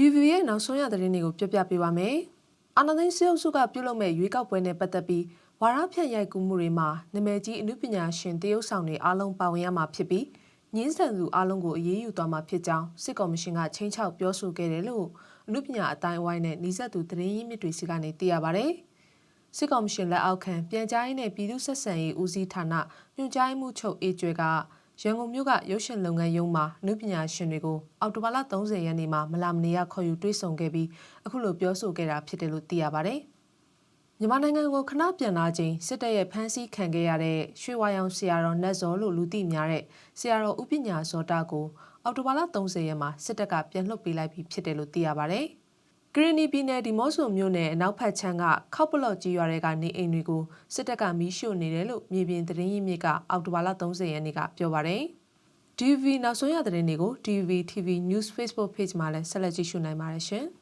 DV ရဲ့နောက်ဆုံးရသတင်းတွေကိုပြပြပေးပါမယ်။အာနာသိန်းစေအုပ်စုကပြုလုပ်မဲ့ရွေးကောက်ပွဲနဲ့ပတ်သက်ပြီးဝါရဖြန့်ရိုက်ကူးမှုတွေမှာနာမည်ကြီးအမှုပညာရှင်တရုတ်ဆောင်တွေအားလုံးပါဝင်ရမှာဖြစ်ပြီးညင်းဆန်သူအားလုံးကိုအရေးယူသွားမှာဖြစ်ကြောင်းစစ်ကော်မရှင်ကချင်းချောက်ပြောဆိုခဲ့တယ်လို့အမှုပညာအတိုင်းအဝိုင်းနဲ့နှိစက်သူသတင်းရင်းမြစ်တွေစီကနေသိရပါဗျ။စစ်ကော်မရှင်လက်အောက်ခံပြန်ကြားရေးနဲ့ပြည်သူ့ဆက်ဆံရေးဦးစီးဌာနညွှန်ကြားရေးမှူးချုပ်အေကျွဲက ရန်ကုန်မြို့ကရုပ်ရှင်လုပ်ငန်းရုံးမှာအမှုပညာရှင်တွေကိုအောက်တိုဘာလ30ရက်နေ့မှာမလာမနေရခေါ်ယူတွေ့ဆုံခဲ့ပြီးအခုလိုပြောဆိုခဲ့တာဖြစ်တယ်လို့သိရပါဗျ။မြန်မာနိုင်ငံကိုခဏပြန်လာချိန်စစ်တပ်ရဲ့ဖမ်းဆီးခံခဲ့ရတဲ့ရွှေဝါရောင်ဆရာတော်နတ်ဇောလို့လူသိများတဲ့ဆရာတော်ဥပညာဇောတာကိုအောက်တိုဘာလ30ရက်မှာစစ်တပ်ကပြန်လွှတ်ပေးလိုက်ပြီးဖြစ်တယ်လို့သိရပါဗျ။ ဂရနီပြည်နယ်ဒီမော့ဆိုမြို့နယ်အနောက်ဖက်ချမ်းကခောက်ပလော့ကြီးရွာတွေကနေအိမ်တွေကိုစစ်တပ်ကမီးရှို့နေတယ်လို့မြေပြင်သတင်းရင်းမြစ်ကအောက်တိုဘာလ30ရက်နေ့ကပြောပါတယ်။ DV နောက်ဆုံးရသတင်းတွေကို DV TV News Facebook Page မှာလည်းဆက်လက်ကြည့်ရှုနိုင်ပါတယ်ရှင်။